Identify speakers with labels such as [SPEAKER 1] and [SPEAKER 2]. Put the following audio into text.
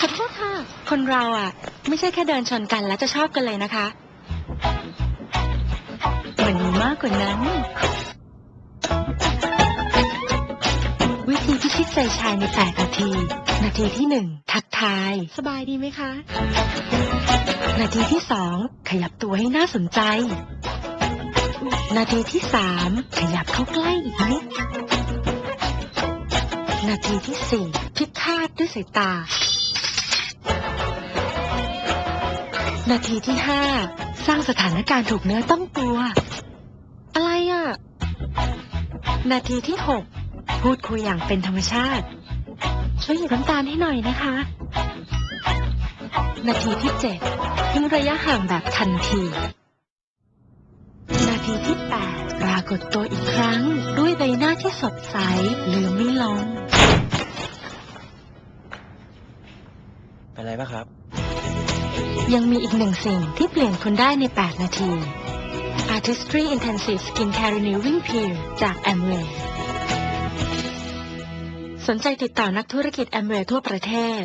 [SPEAKER 1] ขอโทษค่ะ คนเราอะ ไม่ใช่แค่เดินชนกันแล้วจะชอบกันเลยนะคะ มันมีมากกว่านั้น วิธีพิชิตใจชายใน8นาที นาทีที่1ทักทาย
[SPEAKER 2] สบายดีไหมคะ
[SPEAKER 1] นาทีที่2ขยับตัวให้น่าสนใจ นาทีที่3ขยับเข้าใกล้อีกนิดนาทีที่4พิฆาตด้วยสายตา นาทีที่5สร้างสถานการณ์ถูกเนื้อต้องตัว
[SPEAKER 2] อะไรอะ
[SPEAKER 1] นาทีที่6พูดคุยอย่างเป็นธรรมชาติ ช่วยหยิบน้ำตาลให้หน่อยนะคะ นาทีที่7ทิ้งระยะห่างแบบทันที นาทีที่8ปดรากฏตัวอีกครั้ง ด้วยใบหน้าที่สดใสลืมไม่ลง
[SPEAKER 3] เป็นไรปะครับ
[SPEAKER 1] ยังมีอีกหนึ่งสิ่งที่เปลี่ยนคุณได้ใน 8 นาที Artistry Intensive Skincare Renewing Peel จาก Amway สนใจติดต่อนักธุรกิจ Amway ทั่วประเทศ